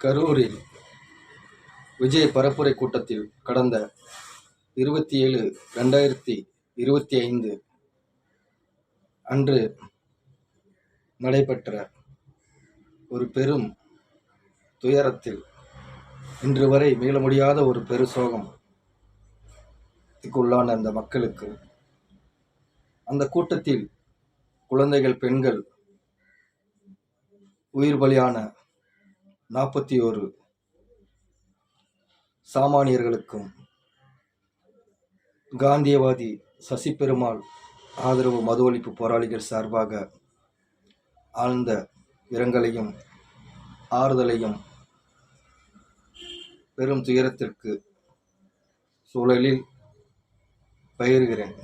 கரூரில் விஜய் பரப்புரை கூட்டத்தில் கடந்த இருபத்தி ஏழு ரெண்டாயிரத்தி இருபத்தி ஐந்து அன்று நடைபெற்ற ஒரு பெரும் துயரத்தில் இன்று வரை மீள முடியாத ஒரு பெரு சோகம் உள்ளான அந்த மக்களுக்கு அந்த கூட்டத்தில் குழந்தைகள் பெண்கள் உயிர் பலியான நாற்பத்தி ஒரு சாமானியர்களுக்கும் காந்தியவாதி சசி பெருமாள் ஆதரவு மது ஒழிப்பு போராளிகள் சார்பாக ஆழ்ந்த இரங்கலையும் ஆறுதலையும் பெரும் துயரத்திற்கு சூழலில் பயிர்கிறேன்.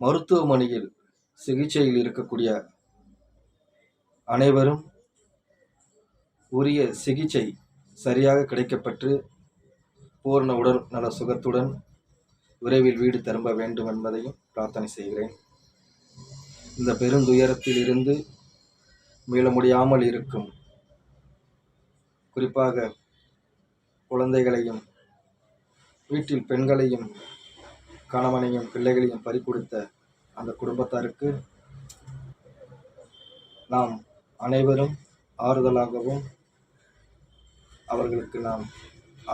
மருத்துவமனையில் சிகிச்சையில் இருக்கக்கூடிய அனைவரும் உரிய சிகிச்சை சரியாக கிடைக்கப்பெற்று பூர்ண உடல் நல சுகத்துடன் விரைவில் வீடு திரும்ப வேண்டும் என்பதையும் பிரார்த்தனை செய்கிறேன். இந்த பெருந்துயரத்தில் இருந்து மீள முடியாமல் இருக்கும். குறிப்பாக குழந்தைகளையும் வீட்டில் பெண்களையும் கணவனையும் பிள்ளைகளையும் பறிக்கொடுத்த அந்த குடும்பத்தாருக்கு நாம் அனைவரும் ஆறுதலாகவும் அவர்களுக்கு நாம்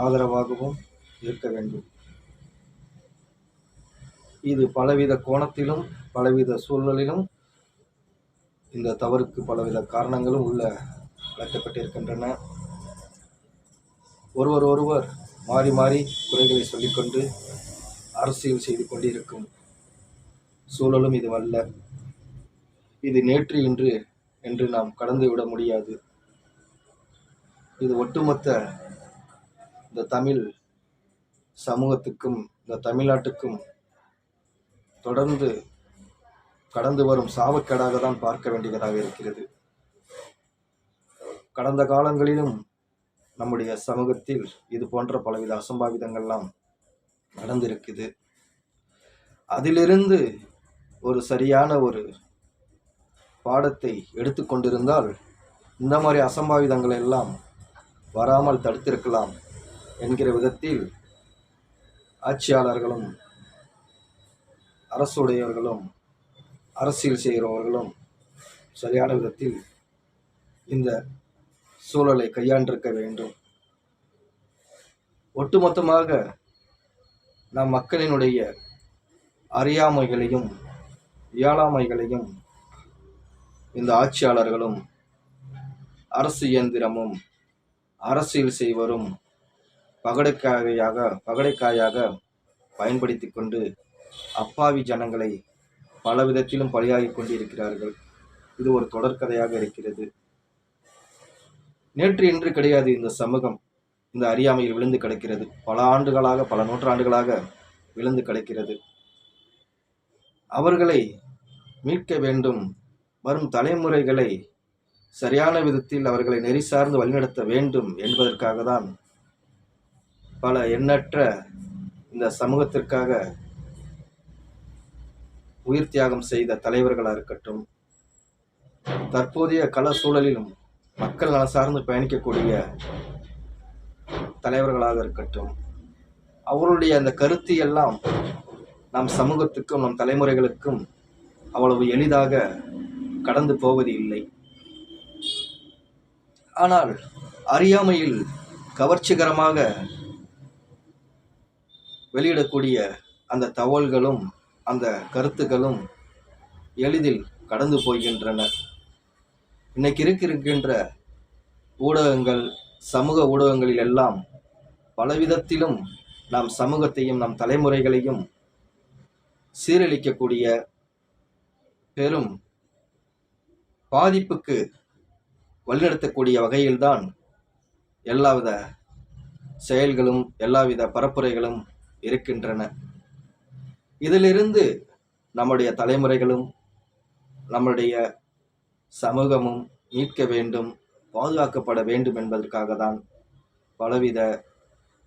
ஆதரவாகவும் இருக்க வேண்டும். இது பலவித கோணத்திலும் பலவித சூழ்நிலையிலும் இந்த தவறுக்கு பலவித காரணங்களும் உள்ள விளக்கப்பட்டிருக்கின்றன ஒருவர் ஒருவர் மாறி மாறி குறைகளை சொல்லிக்கொண்டு அரசியல் செய்து கொண்டிருக்கும் சூழலும் இதுவல்ல. இது நேற்று இன்று என்று நாம் கடந்து விட முடியாது. இது ஒட்டுமொத்த இந்த தமிழ் சமூகத்துக்கும் இந்த தமிழ்நாட்டுக்கும் தொடர்ந்து கடந்து வரும் சாவக்கேடாக தான் பார்க்க வேண்டியதாக இருக்கிறது. கடந்த காலங்களிலும் நம்முடைய சமூகத்தில் இது போன்ற பலவித அசம்பாவிதங்கள்லாம் நடந்திருக்குது. அதிலிருந்து ஒரு சரியான ஒரு பாடத்தை எடுத்துக்கொண்டிருந்தால் இந்த மாதிரி அசம்பாவிதங்கள் எல்லாம் வராமல் தடுத்திருக்கலாம் என்கிற விதத்தில் ஆட்சியாளர்களும் அரசுடையவர்களும் அரசியல் செய்கிறவர்களும் சரியான விதத்தில் இந்த சூழலை கையாண்டிருக்க வேண்டும். ஒட்டுமொத்தமாக நம் மக்களினுடைய அறியாமைகளையும் இயலாமைகளையும் இந்த ஆட்சியாளர்களும் அரசு இயந்திரமும் அரசியல் செய்வரும் பகடைக்காயாக பகடைக்காயாக பயன்படுத்தி கொண்டு அப்பாவி ஜனங்களை பல விதத்திலும் பலியாகி கொண்டிருக்கிறார்கள். இது ஒரு தொடர்கதையாக இருக்கிறது. நேற்று இன்று கிடையாது இந்த சமூகம். இந்த அறியாமையில் விழுந்து கிடக்கிறது. பல ஆண்டுகளாக பல நூற்றாண்டுகளாக விழுந்து கிடக்கிறது. அவர்களை மீட்க வேண்டும் வரும் தலைமுறைகளை சரியான விதத்தில் அவர்களை நெறி சார்ந்து வழிநடத்த வேண்டும் என்பதற்காக தான் பல எண்ணற்ற இந்த சமூகத்திற்காக உயிர் தியாகம் செய்த தலைவர்களாக இருக்கட்டும் தற்போதைய கள சூழலிலும் மக்கள் நல சார்ந்து பயணிக்கக்கூடிய தலைவர்களாக இருக்கட்டும் அவருடைய அந்த கருத்து எல்லாம் நம் சமூகத்துக்கும் நம் தலைமுறைகளுக்கும் அவ்வளவு எளிதாக கடந்து போவது இல்லை. ஆனால் அறியாமையில் கவர்ச்சிகரமாக வெளியிடக்கூடிய அந்த தகவல்களும் அந்த கருத்துக்களும் எளிதில் கடந்து போகின்றன. இன்னைக்கு இருக்கின்ற ஊடகங்கள் சமூக ஊடகங்களில் எல்லாம் பலவிதத்திலும் நாம் சமூகத்தையும் நம் தலைமுறைகளையும் சீரழிக்கக்கூடிய பெரும் பாதிப்புக்கு வழிநடத்தக்கூடிய வகையில்தான் எல்லாவித செயல்களும் எல்லாவித பரப்புரைகளும் இருக்கின்றன. இதிலிருந்து நம்முடைய தலைமுறைகளும் நம்முடைய சமூகமும் மீட்க வேண்டும் பாதுகாக்கப்பட வேண்டும் என்பதற்காக தான் பலவித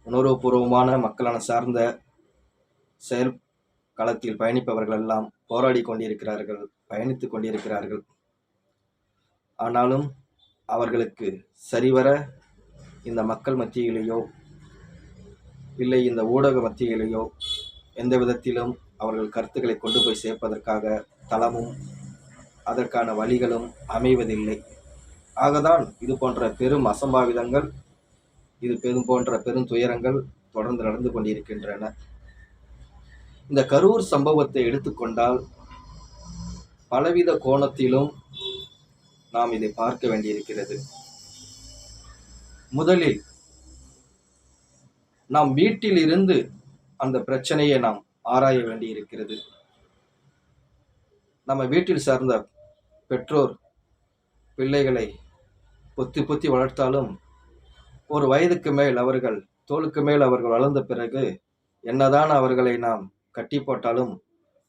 உணர்வுபூர்வமான மக்களான சார்ந்த செயல் களத்தில் பயணிப்பவர்கள் எல்லாம் போராடி கொண்டிருக்கிறார்கள் பயணித்து கொண்டிருக்கிறார்கள். ஆனாலும் அவர்களுக்கு சரிவர இந்த மக்கள் மத்தியிலேயோ இல்லை இந்த ஊடக மத்தியிலேயோ எந்த விதத்திலும் அவர்கள் கருத்துக்களை கொண்டு போய் சேர்ப்பதற்காக தளமும் அதற்கான வழிகளும் அமைவதில்லை. ஆகதான் இது போன்ற பெரும் அசம்பாவிதங்கள் இது பெரும் போன்ற பெரும் துயரங்கள் தொடர்ந்து நடந்து கொண்டிருக்கின்றன. இந்த கரூர் சம்பவத்தை எடுத்துக்கொண்டால் பலவித கோணத்திலும் நாம் இதை பார்க்க வேண்டியிருக்கிறது. முதலில் நாம் வீட்டில் இருந்து அந்த பிரச்சனையை நாம் ஆராய வேண்டியிருக்கிறது. நம்ம வீட்டில் சார்ந்த பெற்றோர் பிள்ளைகளை பொத்தி பொத்தி வளர்த்தாலும் ஒரு வயதுக்கு மேல் அவர்கள் தோளுக்கு மேல் அவர்கள் வளர்ந்த பிறகு என்னதான் அவர்களை நாம் கட்டி போட்டாலும்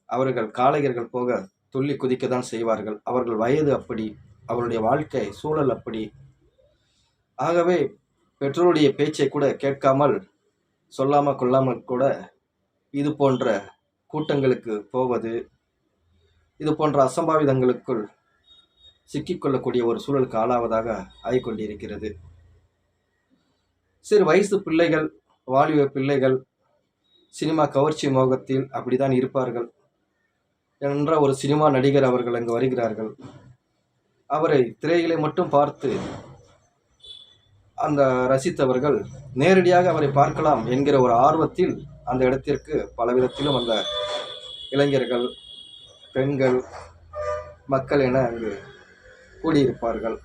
அவர்கள் காளையர்கள் போக துள்ளி குதிக்க தான் செய்வார்கள். அவர்கள் வயது அப்படி அவருடைய வாழ்க்கை சூழல் அப்படி. ஆகவே பெற்றோருடைய பேச்சை கூட கேட்காமல் சொல்லாமல் கொள்ளாமல் கூட இது போன்ற கூட்டங்களுக்கு போவது இது போன்ற அசம்பாவிதங்களுக்குள் சிக்கிக்கொள்ளக்கூடிய ஒரு சூழலுக்கு ஆளாவதாக ஆகிக்கொண்டிருக்கிறது சிறு வயசு பிள்ளைகள் வாலிப பிள்ளைகள் சினிமா கவர்ச்சி மோகத்தில் அப்படிதான் இருப்பார்கள். என்ற ஒரு சினிமா நடிகர் அவர்கள் அங்கு வருகிறார்கள். அவரை திரையிலே மட்டும் பார்த்து அந்த ரசித்தவர்கள் நேரடியாக அவரை பார்க்கலாம் என்கிற ஒரு ஆர்வத்தில் அந்த இடத்திற்கு பல விதத்திலும் அந்த இளைஞர்கள் பெண்கள் மக்கள் என அங்கு கூடியிருப்பார்கள்.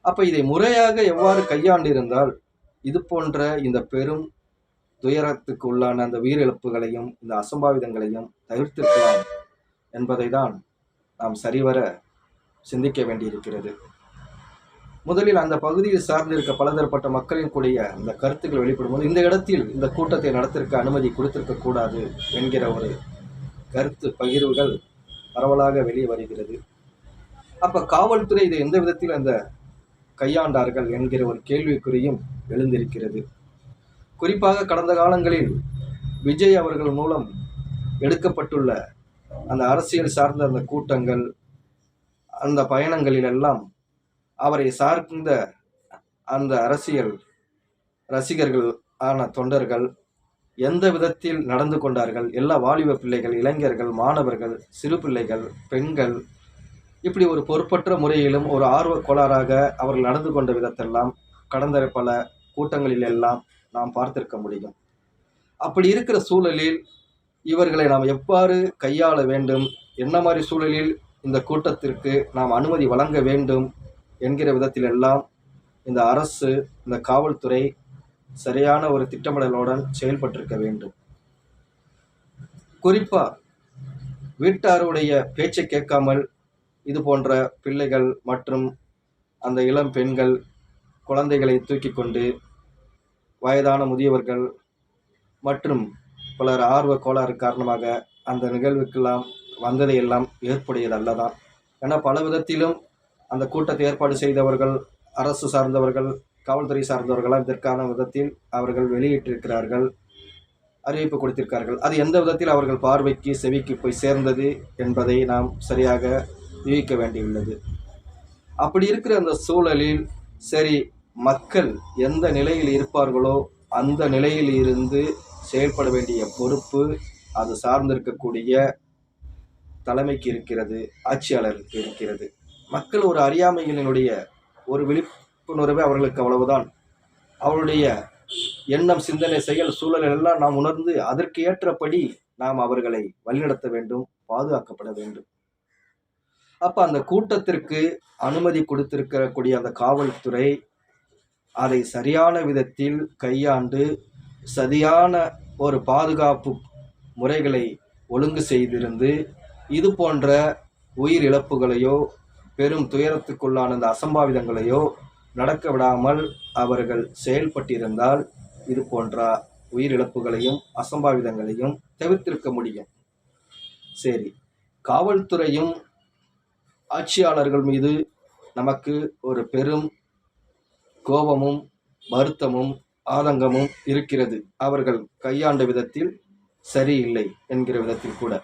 அப்போ இதை முறையாக எவ்வாறு கையாண்டிருந்தால் இது போன்ற இந்த பெரும் துயரத்துக்கு உள்ளான அந்த உயிரிழப்புகளையும் இந்த அசம்பாவிதங்களையும் தவிர்த்திருக்கலாம் என்பதை தான் நாம் சரிவர சிந்திக்க வேண்டியிருக்கிறது. முதலில் அந்த பகுதியில் சார்ந்திருக்க பலதரப்பட்ட மக்களின் கூடிய அந்த கருத்துக்கள் வெளிப்படும்போது இந்த இடத்தில் இந்த கூட்டத்தை நடத்திருக்க அனுமதி கொடுத்திருக்க கூடாது என்கிற ஒரு கருத்து பகிர்வுகள் பரவலாக வெளியே வருகிறது. அப்போ காவல்துறை இதை எந்த விதத்தில் அந்த கையாண்டார்கள் என்கிற ஒரு கேள்விக்குறியும் எழுந்திருக்கிறது. குறிப்பாக கடந்த காலங்களில் விஜய் அவர்கள் மூலம் எடுக்கப்பட்டுள்ள அந்த அரசியல் சார்ந்த அந்த கூட்டங்கள் அந்த பயணங்களிலெல்லாம் அவரை சார்ந்த அந்த அரசியல் ரசிகர்கள் ஆன தொண்டர்கள் எந்த விதத்தில் நடந்து கொண்டார்கள்? எல்லா வாலிப பிள்ளைகள் இளைஞர்கள் மாணவர்கள் சிறு பிள்ளைகள் பெண்கள் இப்படி ஒரு பொறுப்பற்ற முறையிலும் ஒரு ஆர்வ கோளாறாக அவர்கள் நடந்து கொண்ட விதத்தெல்லாம் கடந்த பல கூட்டங்களில் எல்லாம் நாம் பார்த்திருக்க முடியும். அப்படி இருக்கிற சூழலில் இவர்களை நாம் எவ்வாறு கையாள வேண்டும்? என்ன மாதிரி சூழலில் இந்த கூட்டத்திற்கு நாம் அனுமதி வழங்க வேண்டும் என்கிற விதத்திலெல்லாம் இந்த அரசு இந்த காவல்துறை சரியான ஒரு திட்டமிடலுடன் செயல்பட்டிருக்க வேண்டும். குறிப்பாக வீட்டாருடைய பேச்சை கேட்காமல் இது போன்ற பிள்ளைகள் மற்றும் அந்த இளம் பெண்கள் குழந்தைகளை தூக்கி கொண்டு வயதான முதியவர்கள் மற்றும் பலர் ஆர்வ கோளாறு காரணமாக அந்த நிகழ்வுக்கெல்லாம் வந்ததை எல்லாம் ஏற்புடையது அல்லதான் ஏன்னா பல விதத்திலும் அந்த கூட்டத்தை ஏற்பாடு செய்தவர்கள் அரசு சார்ந்தவர்கள் காவல்துறை சார்ந்தவர்களாக இதற்கான விதத்தில் அவர்கள் வெளியிட்டிருக்கிறார்கள் அறிவிப்பு கொடுத்திருக்கார்கள் அது எந்த விதத்தில் அவர்கள் பார்வைக்கு செவிக்கு போய் சேர்ந்தது என்பதை நாம் சரியாக யூகிக்க வேண்டியுள்ளது. அப்படி இருக்கிற அந்த சூழலில் சரி மக்கள் எந்த நிலையில் இருப்பார்களோ அந்த நிலையில் இருந்து செயல்பட வேண்டிய பொறுப்பு அது சார்ந்திருக்கக்கூடிய தலைமைக்கு இருக்கிறது ஆட்சியாளருக்கு இருக்கிறது. மக்கள் ஒரு அறியாமைகளினுடைய ஒரு விழிப்புணர்வு அவர்களுக்கு அவ்வளவுதான். அவருடைய எண்ணம் சிந்தனை செயல் சூழல் எல்லாம் நாம் உணர்ந்து அதற்கு ஏற்றபடி நாம் அவர்களை வழிநடத்த வேண்டும் பாதுகாக்கப்பட வேண்டும். அப்ப அந்த கூட்டத்திற்கு அனுமதி கொடுத்திருக்கக்கூடிய அந்த காவல்துறை அதை சரியான விதத்தில் கையாண்டு சரியான ஒரு பாதுகாப்பு முறைகளை ஒழுங்கு செய்திருந்து இது போன்ற உயிர் இழப்புகளையோ பெரும் துயரத்துக்குள்ளான அந்த அசம்பாவிதங்களையோ நடக்க விடாமல் அவர்கள் செயல்பட்டிருந்தால் இது போன்ற உயிரிழப்புகளையும் அசம்பாவிதங்களையும் தவிர்த்திருக்க முடியும். சரி காவல்துறையும் ஆட்சியாளர்கள் மீது நமக்கு ஒரு பெரும் கோபமும் வருத்தமும் ஆதங்கமும் இருக்கிறது. அவர்கள் கையாண்ட விதத்தில் சரியில்லை என்கிற விதத்தில் கூட.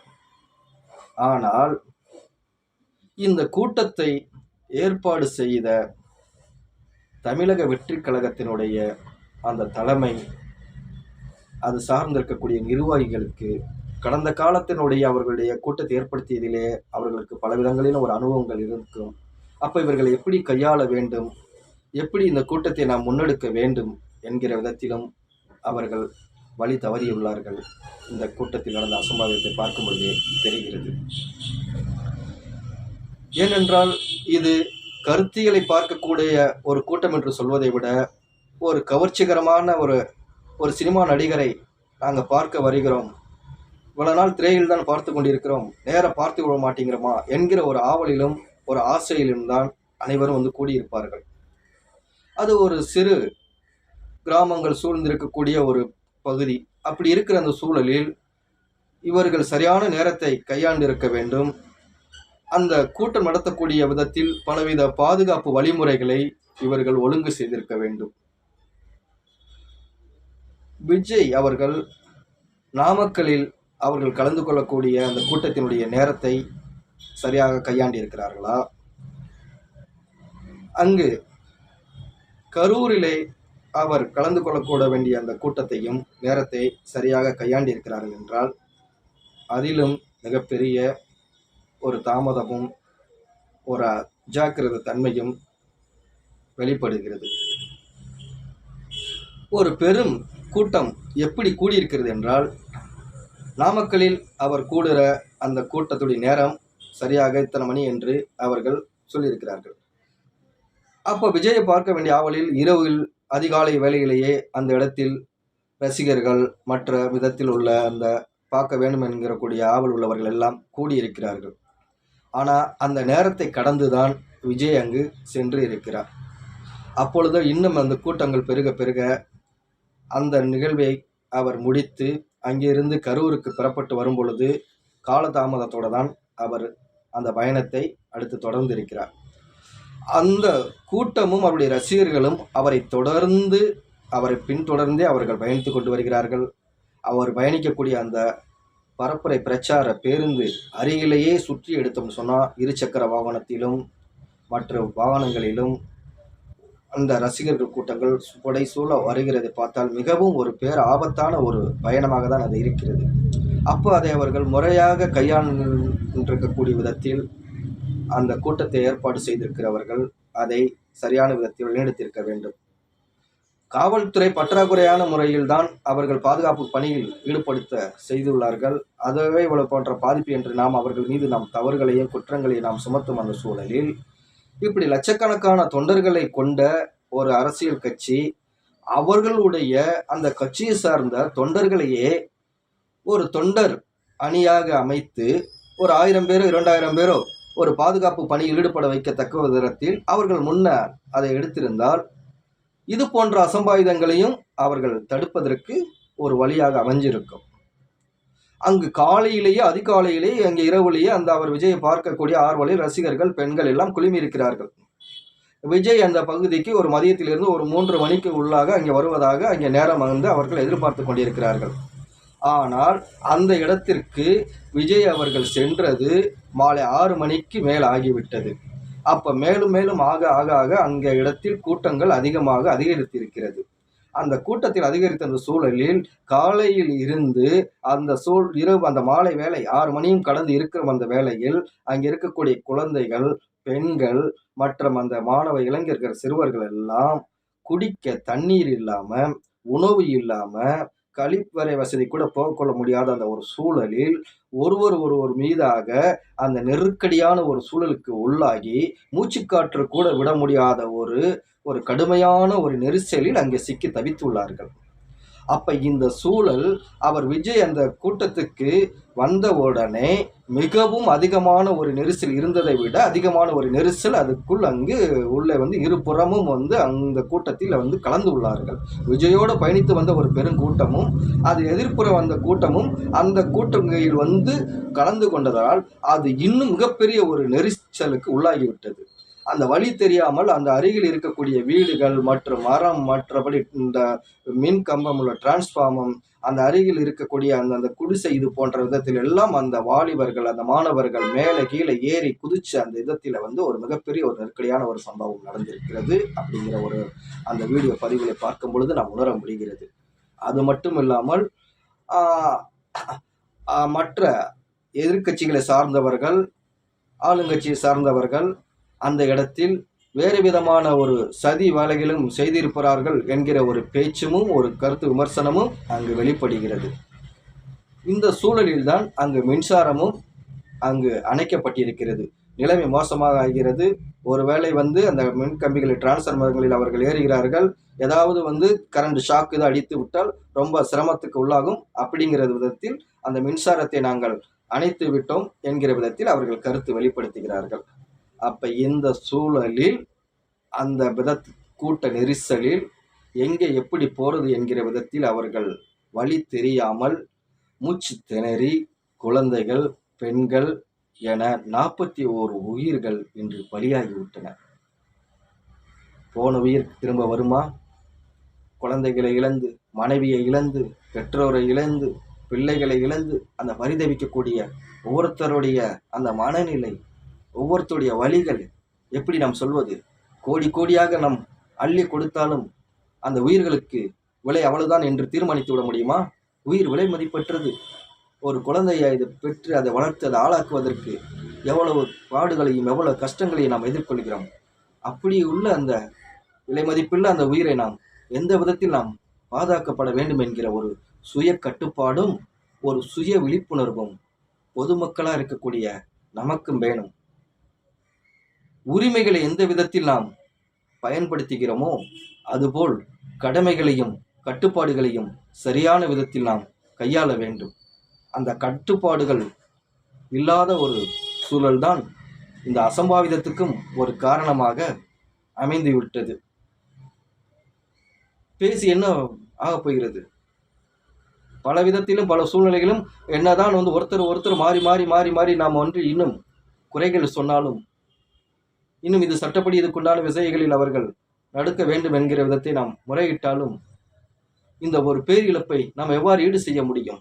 ஆனால் இந்த கூட்டத்தை ஏற்பாடு செய்த தமிழக வெற்றிக் கழகத்தினுடைய அந்த தலைமை அது சார்ந்திருக்கக்கூடிய நிர்வாகிகளுக்கு கடந்த காலத்தினுடைய அவர்களுடைய கூட்டத்தை ஏற்படுத்தியதிலே அவர்களுக்கு பல விதங்களிலும் ஒரு அனுபவங்கள் இருக்கும். அப்போ இவர்களை எப்படி கையாள வேண்டும்? எப்படி இந்த கூட்டத்தை நாம் முன்னெடுக்க வேண்டும்? என்கிற விதத்திலும் அவர்கள் வழி தவறியுள்ளார்கள். இந்த கூட்டத்தில் நடந்த அசம்பாவிதத்தை பார்க்கும் பொழுதே தெரிகிறது. ஏனென்றால் இது கருத்தியலை பார்க்கக்கூடிய ஒரு கூட்டம் என்று சொல்வதை விட ஒரு கவர்ச்சிகரமான ஒரு ஒரு சினிமா நடிகரை நாங்கள் பார்க்க வருகிறோம். இவ்வளவு நாள் திரையில் தான் பார்த்து கொண்டிருக்கிறோம். நேராக பார்த்து விட மாட்டேங்கிறோமா என்கிற ஒரு ஆவலிலும் ஒரு ஆசையிலும் தான் அனைவரும் வந்து கூடியிருப்பார்கள். அது ஒரு சிறு கிராமங்கள் சூழ்ந்திருக்கக்கூடிய ஒரு பகுதி. அப்படி இருக்கிற அந்த சூழலில் இவர்கள் சரியான நேரத்தை கையாண்டிருக்க வேண்டும். அந்த கூட்டம் நடத்தக்கூடிய விதத்தில் பலவித பாதுகாப்பு வழிமுறைகளை இவர்கள் ஒழுங்கு செய்திருக்க வேண்டும். விஜய் அவர்கள் நாமக்கலில் அவர்கள் கலந்து கொள்ளக்கூடிய அந்த கூட்டத்தினுடைய நேரத்தை சரியாக கையாண்டிருக்கிறார்களா? அங்கு கரூரிலே அவர் கலந்து கொள்ளக்கூட வேண்டிய அந்த கூட்டத்தையும் நேரத்தை சரியாக கையாண்டிருக்கிறார்கள் என்றால் அதிலும் மிகப்பெரிய ஒரு தாமதமும் ஒரு அஜாக்கிரத தன்மையும் வெளிப்படுகிறது. ஒரு பெரும் கூட்டம் எப்படி கூடியிருக்கிறது என்றால் நாமக்கலில் அவர் கூடுற அந்த கூட்டத்துடைய நேரம் சரியாக இத்தனை மணி என்று அவர்கள் சொல்லியிருக்கிறார்கள். அப்போ விஜயை பார்க்க வேண்டிய ஆவலில் இரவில் அதிகாலை வேளையிலேயே அந்த இடத்தில் ரசிகர்கள் மற்ற விதத்தில் உள்ள அந்த பார்க்க வேண்டும் என்கிறக்கூடிய ஆவல் உள்ளவர்கள் எல்லாம் கூடியிருக்கிறார்கள். ஆனால் அந்த நேரத்தை கடந்து தான் விஜய் அங்கு சென்று இருக்கிறார். அப்பொழுது இன்னும் அந்த கூட்டங்கள் பெருக பெருக அந்த நிகழ்வை அவர் முடித்து அங்கிருந்து கரூருக்கு புறப்பட்டு வரும் பொழுது காலதாமதத்தோடு தான் அவர் அந்த பயணத்தை அடுத்து தொடர்ந்து இருக்கிறார் அந்த கூட்டமும் அவருடைய ரசிகர்களும் அவரை தொடர்ந்து அவரை பின்தொடர்ந்தே அவர்கள் பயணித்து கொண்டு வருகிறார்கள். அவர் பயணிக்கக்கூடிய அந்த பரப்புரை பிரச்சார பேருந்து அருகிலேயே சுற்றி எடுத்தோம்னு சொன்னால் இருசக்கர வாகனத்திலும் மற்ற வாகனங்களிலும் அந்த ரசிகர்கள் கூட்டங்கள் சுடை சூழ வருகிறதை பார்த்தால் மிகவும் ஒரு பேர் ஆபத்தான ஒரு பயணமாக தான் அது இருக்கிறது. அப்போ அதை அவர்கள் முறையாக கையாண்டிருக்கக்கூடிய விதத்தில் அந்த கூட்டத்தை ஏற்பாடு செய்திருக்கிறவர்கள் அதை சரியான விதத்தில் வழிநடத்தியிருக்க வேண்டும். காவல்துறை பற்றாக்குறையான முறையில் தான் அவர்கள் பாதுகாப்பு பணியில் ஈடுபடுத்த செய்துள்ளார்கள். அதுவே இவ்வளவு போன்ற பாதிப்பு என்று நாம் அவர்கள் மீது நாம் தவறுகளையும் குற்றங்களையும் நாம் சுமத்தும் அந்த சூழலில் இப்படி லட்சக்கணக்கான தொண்டர்களை கொண்ட ஒரு அரசியல் கட்சி அவர்களுடைய அந்த கட்சியை சார்ந்த தொண்டர்களையே ஒரு தொண்டர் அணியாக அமைத்து ஒரு ஆயிரம் பேரோ இரண்டாயிரம் பேரோ ஒரு பாதுகாப்பு பணியில் ஈடுபட வைக்கத்தக்க விதத்தில் அவர்கள் முன்னர் அதை எடுத்திருந்தால் இது போன்ற அசம்பாவிதங்களையும் அவர்கள் தடுப்பதற்கு ஒரு வழியாக அமைஞ்சிருக்கும். அங்கு காலையிலேயே அதிகாலையிலேயே அங்கே இரவுலேயே அந்த அவர் விஜயை பார்க்கக்கூடிய ஆர்வலில் ரசிகர்கள் பெண்கள் எல்லாம் குழுமி இருக்கிறார்கள் விஜய் அந்த பகுதிக்கு ஒரு மதியத்திலிருந்து ஒரு மூன்று மணிக்கு உள்ளாக அங்கே வருவதாக அங்கே நேரம் வந்து அவர்கள் எதிர்பார்த்து கொண்டிருக்கிறார்கள். ஆனால் அந்த இடத்திற்கு விஜய் அவர்கள் சென்றது மாலை ஆறு மணிக்கு மேல் ஆகிவிட்டது. அப்போ மேலும் மேலும் ஆக ஆக ஆக அந்த இடத்தில் கூட்டங்கள் அதிகமாக அதிகரித்திருக்கிறது. அந்த கூட்டத்தில் அதிகரித்த அந்த சூழலில் காலையில் இருந்து அந்த சூழ் இரவு அந்த மாலை வேலை ஆறு மணியும் கடந்து இருக்கிற அந்த வேளையில் அங்கே இருக்கக்கூடிய குழந்தைகள் பெண்கள் மற்றும் அந்த மாணவ இளைஞர்கள் சிறுவர்கள் எல்லாம் குடிக்க தண்ணீர் இல்லாமல் உணவு இல்லாமல் கழிப்பறை வசதி கூட போகக்கொள்ள முடியாத அந்த ஒரு சூழலில் ஒருவர் ஒருவர் மீதாக அந்த நெருக்கடியான ஒரு சூழலுக்கு உள்ளாகி மூச்சுக்காற்று கூட விட முடியாத ஒரு ஒரு கடுமையான ஒரு நெரிசலில் அங்கே சிக்கி தவித்துள்ளார்கள் அப்ப இந்த சூழல் அவர் விஜய் அந்த கூட்டத்துக்கு வந்த உடனே மிகவும் அதிகமான ஒரு நெரிசல் இருந்ததை விட அதிகமான ஒரு நெரிசல் அதுக்குள் அங்கு உள்ளே வந்து இருபுறமும் வந்து அந்த கூட்டத்தில் வந்து கலந்து உள்ளார்கள். விஜயோடு பயணித்து வந்த ஒரு பெருங்கூட்டமும் அது எதிர்ப்புற வந்த கூட்டமும் அந்த கூட்டங்களில் வந்து கலந்து கொண்டதால் அது இன்னும் மிகப்பெரிய ஒரு நெரிசலுக்கு உள்ளாகிவிட்டது. அந்த வழி தெரியாமல் அந்த அருகில் இருக்கக்கூடிய வீடுகள் மற்றும் மரம் மற்றபடி இந்த மின் கம்பம் உள்ள டிரான்ஸ்ஃபார்மம் அந்த அருகில் இருக்கக்கூடிய அந்த அந்த குடிசை இது போன்ற விதத்தில் எல்லாம் அந்த வாலிபர்கள் அந்த மாணவர்கள் மேலே கீழே ஏறி குதிச்சு அந்த விதத்தில் வந்து ஒரு மிகப்பெரிய ஒரு நெருக்கடியான ஒரு சம்பவம் நடந்திருக்கிறது அப்படிங்கிற ஒரு அந்த வீடியோ பதிவுகளை பார்க்கும் பொழுது நாம் உணர முடிகிறது. அது மட்டும் இல்லாமல் மற்ற எதிர்க்கட்சிகளை சார்ந்தவர்கள் ஆளுங்கட்சியை சார்ந்தவர்கள் அந்த இடத்தில் வேறு விதமான ஒரு சதி வேலைகளும் செய்திருப்பார்கள் என்கிற ஒரு பேச்சுமும் ஒரு கருத்து விமர்சனமும் அங்கு வெளிப்படுகிறது. இந்த சூழலில்தான் அங்கு மின்சாரமும் அங்கு அணைக்கப்பட்டிருக்கிறது. நிலைமை மோசமாக ஆகிறது. ஒருவேளை வந்து அந்த மின் கம்பிகளில் டிரான்ஸ்ஃபார்மர்களில் அவர்கள் ஏறுகிறார்கள். ஏதாவது வந்து கரண்ட் ஷாக் இது அடித்து விட்டால் ரொம்ப சிரமத்துக்கு உள்ளாகும் அப்படிங்கிற விதத்தில் அந்த மின்சாரத்தை நாங்கள் அணைத்து விட்டோம் என்கிற விதத்தில் அவர்கள் கருத்து வெளிப்படுத்துகிறார்கள். அப்ப இந்த சூழலில் அந்த வித கூட்ட நெரிசலில் எங்கே எப்படி போறது என்கிற விதத்தில் அவர்கள் வழி தெரியாமல் மூச்சு திணறி குழந்தைகள் பெண்கள் என நாற்பத்தி ஓரு உயிர்கள் இன்று பலியாகிவிட்டன. போன உயிர் திரும்ப வருமா? குழந்தைகளை இழந்து மனைவியை இழந்து பெற்றோரை இழந்து பிள்ளைகளை இழந்து அந்த பரிதவிக்கக்கூடிய ஒவ்வொருத்தருடைய அந்த மனநிலை ஒவ்வொருத்தருடைய வழிகள் எப்படி நாம் சொல்வது? கோடி கோடியாக நாம் அள்ளி கொடுத்தாலும் அந்த உயிர்களுக்கு விலை அவ்வளவுதான் என்று தீர்மானித்து விட முடியுமா? உயிர் விலை மதிப்பற்றது. ஒரு குழந்தையை இதை பெற்று அதை வளர்த்து அதை ஆளாக்குவதற்கு எவ்வளவு பாடுகளையும் எவ்வளவு கஷ்டங்களையும் நாம் எதிர்கொள்கிறோம். அப்படி உள்ள அந்த விலை மதிப்புள்ள அந்த உயிரை நாம் எந்த விதத்தில் நாம் பாதுகாக்கப்பட வேண்டும் என்கிற ஒரு சுய கட்டுப்பாடும் ஒரு சுய விழிப்புணர்வும் பொதுமக்களாக இருக்கக்கூடிய நமக்கும் வேணும். உரிமைகளை எந்த விதத்தில் நாம் பயன்படுத்துகிறோமோ அதுபோல் கடமைகளையும் கட்டுப்பாடுகளையும் சரியான விதத்தில் நாம் கையாள வேண்டும். அந்த கட்டுப்பாடுகள் இல்லாத ஒரு சூழல்தான் இந்த அசம்பாவிதத்துக்கும் ஒரு காரணமாக அமைந்து விட்டது பேசி என்ன ஆகப் போகிறது? பல விதத்திலும் பல சூழ்நிலைகளும் என்னதான் வந்து ஒருத்தர் ஒருத்தர் மாறி மாறி மாறி மாறி நாம் ஒன்று இன்னும் குறைகள் சொன்னாலும் இன்னும் இது சட்டப்படி இதுக்குண்டான விஷயங்களில் அவர்கள் நடக்க வேண்டும் என்கிற விதத்தை நாம் முறையிட்டாலும் இந்த ஒரு பேரிழப்பை நாம் எவ்வாறு ஈடு செய்ய முடியும்?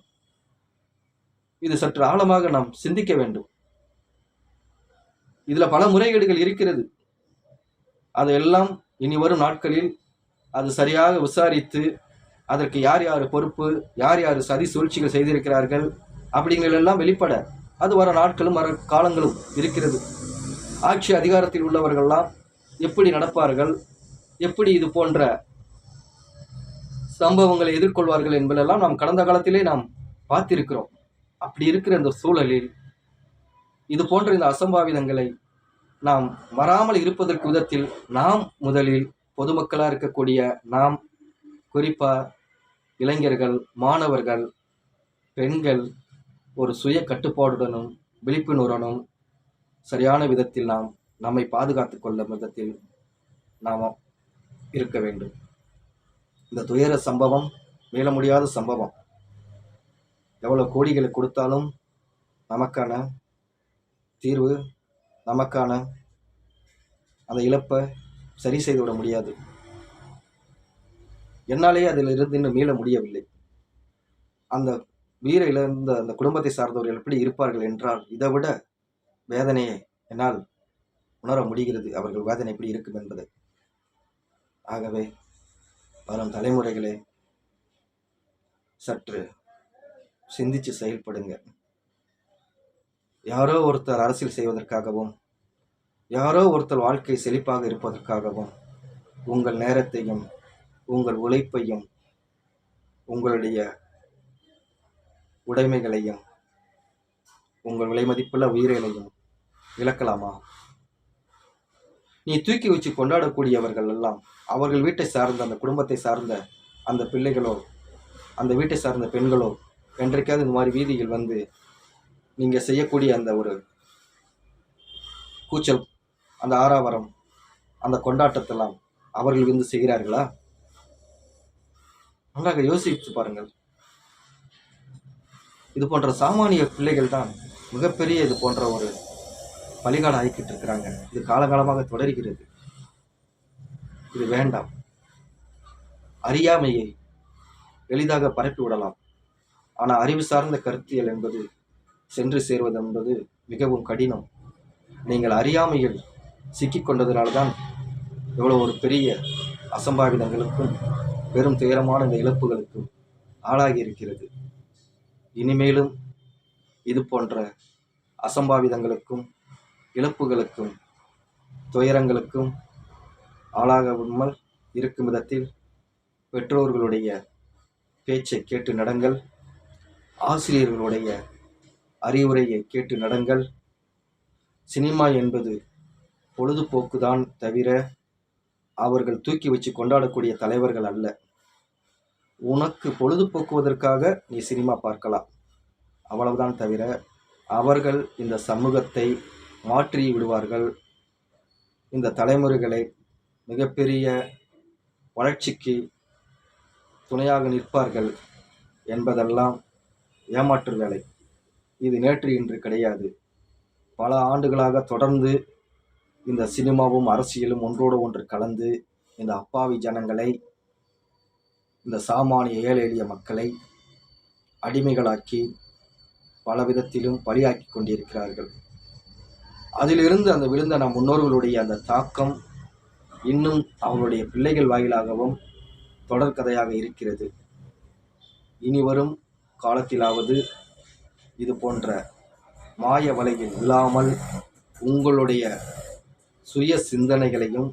இது சற்று ஆழமாக நாம் சிந்திக்க வேண்டும். இதில் பல முறைகேடுகள் இருக்கிறது. அதையெல்லாம் இனி வரும் நாட்களில் அது சரியாக விசாரித்து அதற்கு யார் யார் பொறுப்பு யார் யார் சதி சூழ்ச்சிகள் செய்திருக்கிறார்கள் அப்படிங்கிறதெல்லாம் வெளிப்பட. அது வர நாட்களும் வர காலங்களும் இருக்கிறது. ஆட்சி அதிகாரத்தில் உள்ளவர்கள்லாம் எப்படி நடப்பார்கள்? எப்படி இது போன்ற சம்பவங்களை எதிர்கொள்வார்கள் என்பதெல்லாம் நாம் கடந்த காலத்திலே நாம் பார்த்திருக்கிறோம். அப்படி இருக்கிற இந்த சூழலில் இது போன்ற இந்த அசம்பாவிதங்களை நாம் வராமல் இருப்பதற்கு விதத்தில் நாம் முதலில் பொதுமக்களாக இருக்கக்கூடிய நாம் குறிப்பாக இளைஞர்கள் மாணவர்கள் பெண்கள் ஒரு சுய கட்டுப்பாடுடனும் விழிப்புணர்வுடனும் சரியான விதத்தில் நாம் நம்மை பாதுகாத்து கொள்ளும் விதத்தில் நாம் இருக்க வேண்டும். இந்த துயர சம்பவம் மீள முடியாத சம்பவம். எவ்வளோ கோடிகளை கொடுத்தாலும் நமக்கான தீர்வு நமக்கான அந்த இழப்பை சரி செய்து விட முடியாது. என்னாலேயே அதில் இருந்து இன்னும் மீள முடியவில்லை. அந்த வீர இழந்த அந்த குடும்பத்தை சார்ந்தவர்கள் எப்படி இருப்பார்கள் என்றால் இதை விட வேதனையை என்னால் உணர முடிகிறது. அவர்கள் வேதனை எப்படி இருக்கும் என்பதை. ஆகவே வரும் தலைமுறைகளே சற்று சிந்திச்சு செயல்படுங்க யாரோ ஒருத்தர் அரசியல் செய்வதற்காகவும் யாரோ ஒருத்தர் வாழ்க்கை செழிப்பாக இருப்பதற்காகவும் உங்கள் நேரத்தையும் உங்கள் உழைப்பையும் உங்களுடைய உடைமைகளையும் உங்கள் விலைமதிப்புள்ள உயிர்களையும் இழக்கலாமா? நீ தூக்கி வச்சு கொண்டாடக்கூடியவர்கள் எல்லாம் அவர்கள் வீட்டை சார்ந்த அந்த குடும்பத்தை சார்ந்த அந்த பிள்ளைகளோ அந்த வீட்டை சார்ந்த பெண்களோ என்றைக்காவது இந்த மாதிரி வீதியில் வந்து நீங்கள் செய்யக்கூடிய அந்த ஒரு கூச்சல் அந்த ஆறாவரம் அந்த கொண்டாட்டத்தெல்லாம் அவர்கள் வந்து செய்கிறார்களா? நன்றாக யோசித்து பாருங்கள். இது போன்ற சாமானிய பிள்ளைகள் தான் மிகப்பெரிய இது போன்ற ஒரு பழிகாலம் ஆகிக்கிட்டு இருக்கிறாங்க. இது காலகாலமாக தொடர்கிறது. இது வேண்டாம். அறியாமையை எளிதாக பரப்பி விடலாம். ஆனால் அறிவு சார்ந்த கருத்தியல் என்பது சென்று சேர்வது என்பது மிகவும் கடினம். நீங்கள் அறியாமையில் சிக்கிக் கொண்டதினால்தான் இவ்வளோ ஒரு பெரிய அசம்பாவிதங்களுக்கும் பெரும் துயரமான இந்த இழப்புகளுக்கும் ஆளாகி இருக்கிறது. இனிமேலும் இது போன்ற அசம்பாவிதங்களுக்கும் இழப்புகளுக்கும் துயரங்களுக்கும் ஆளாகாமல் இருக்கும் விதத்தில் பெற்றோர்களுடைய பேச்சை கேட்டு நடங்கள். ஆசிரியர்களுடைய அறிவுரையை கேட்டு நடங்கள். சினிமா என்பது பொழுதுபோக்குதான் தவிர அவர்கள் தூக்கி வச்சு கொண்டாடக்கூடிய தலைவர்கள் அல்ல. உனக்கு பொழுதுபோக்குவதற்காக நீ சினிமா பார்க்கலாம். அவ்வளவுதான் தவிர அவர்கள் இந்த சமூகத்தை மாற்றி விடுவார்கள். இந்த தலைமுறைகளை மிகப்பெரிய வளர்ச்சிக்கு துணையாக நிற்பார்கள் என்பதெல்லாம் ஏமாற்று வேலை. இது நேற்று இன்று கிடையாது. பல ஆண்டுகளாக தொடர்ந்து இந்த சினிமாவும் அரசியலும் ஒன்றோடு ஒன்று கலந்து இந்த அப்பாவி ஜனங்களை இந்த சாமானிய ஏழை எளிய மக்களை அடிமைகளாக்கி பல விதத்திலும் பலியாக்கி கொண்டிருக்கிறார்கள். அதிலிருந்து அந்த விழுந்த நம் முன்னோர்களுடைய அந்த தாக்கம் இன்னும் அவர்களுடைய பிள்ளைகள் வாயிலாகவும் தொடர்கதையாக இருக்கிறது. இனி வரும் காலத்திலாவது இது போன்ற மாய வலையில் இல்லாமல் உங்களுடைய சுய சிந்தனைகளையும்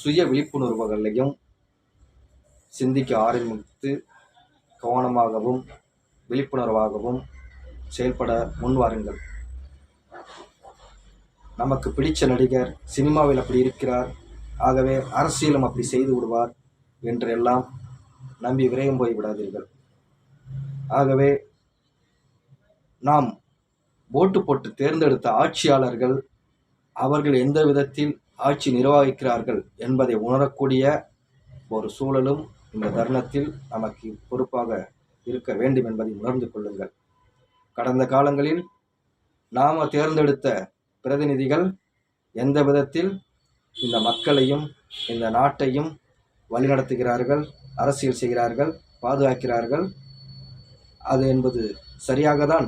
சுய விழிப்புணர்வுகளையும் சிந்திக்க ஆரம்பித்து கவனமாகவும் விழிப்புணர்வாகவும் செயல்பட முன்வாருங்கள். நமக்கு பிடிச்ச நடிகர் சினிமாவில் அப்படி இருக்கிறார். ஆகவே அரசியலும் அப்படி செய்து விடுவார் என்றெல்லாம் நம்பி விரயம் போய் விடாதீர்கள். ஆகவே நாம் ஓட்டு போட்டு தேர்ந்தெடுத்த ஆட்சியாளர்கள் அவர்கள் எந்த விதத்தில் ஆட்சி நிர்வகிக்கிறார்கள் என்பதை உணரக்கூடிய ஒரு சூழலும் இந்த தருணத்தில் நமக்கு பொறுப்பாக இருக்க வேண்டும் என்பதை உணர்ந்து கொள்ளுங்கள். கடந்த காலங்களில் நாம் தேர்ந்தெடுத்த பிரதிநிதிகள் எந்த விதத்தில் இந்த மக்களையும் இந்த நாட்டையும் வழிநடத்துகிறார்கள் அரசியல் செய்கிறார்கள் பாதுகாக்கிறார்கள் அது என்பது சரியாக தான்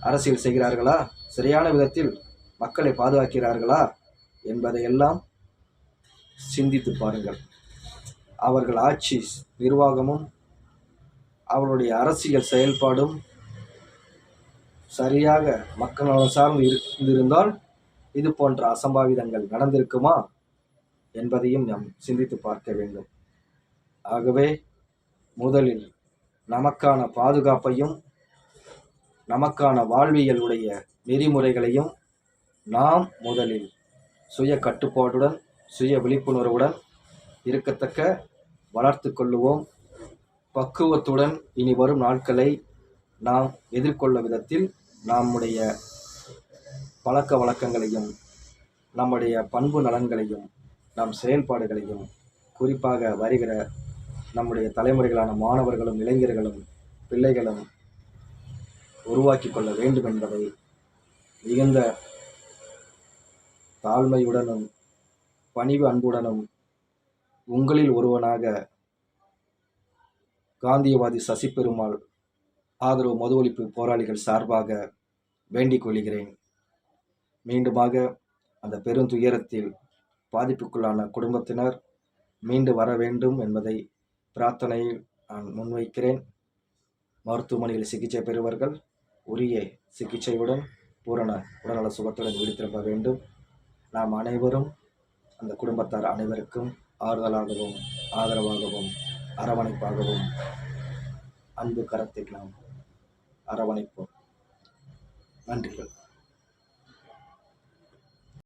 அரசியல் செய்கிறார்களா? சரியான விதத்தில் மக்களை பாதுகாக்கிறார்களா? என்பதையெல்லாம் சிந்தித்து பாருங்கள். அவர்கள் ஆட்சி நிர்வாகமும் அவருடைய அரசியல் செயல்பாடும் சரியாக மக்கள் சார்ந்து இருந்திருந்தால் இது போன்ற அசம்பாவிதங்கள் நடந்திருக்குமா என்பதையும் நாம் சிந்தித்து பார்க்க வேண்டும். ஆகவே முதலில் நமக்கான பாதுகாப்பையும் நமக்கான வாழ்வியலுடைய நெறிமுறைகளையும் நாம் முதலில் சுய கட்டுப்பாட்டுடன் சுய விழிப்புணர்வுடன் இருக்கத்தக்க வளர்த்து கொள்ளுவோம். பக்குவத்துடன் இனி வரும் நாட்களை நாம் எதிர்கொள்ள விதத்தில் நம்முடைய பழக்க வழக்கங்களையும் நம்முடைய பண்பு நலன்களையும் நம் செயல்பாடுகளையும் குறிப்பாக வருகிற நம்முடைய தலைமுறைகளான மாணவர்களும் இளைஞர்களும் பிள்ளைகளும் உருவாக்கி கொள்ள வேண்டும் என்பதை மிகுந்த தாழ்மையுடனும் பணிவு அன்புடனும் உங்களில் ஒருவனாக காந்தியவாதி சசி பெருமாள் ஆதரவு மது ஒழிப்பு போராளிகள் சார்பாக வேண்டிக் கொள்கிறேன். மீண்டுமாக அந்த பெருந்துயரத்தில் பாதிப்புக்குள்ளான குடும்பத்தினர் மீண்டு வர வேண்டும் என்பதை பிரார்த்தனையில் நான் முன்வைக்கிறேன். மருத்துவமனையில் சிகிச்சை பெறுவர்கள் உரிய சிகிச்சையுடன் பூரண உடல்நல சுகத்துடன் வீடு திரும்ப வேண்டும். நாம் அனைவரும் அந்த குடும்பத்தார் அனைவருக்கும் ஆறுதலாகவும் ஆதரவாகவும் அரவணைப்பாகவும் அன்பு கரத்தில் நாம் அரவணைப்போம். நன்றிகள்.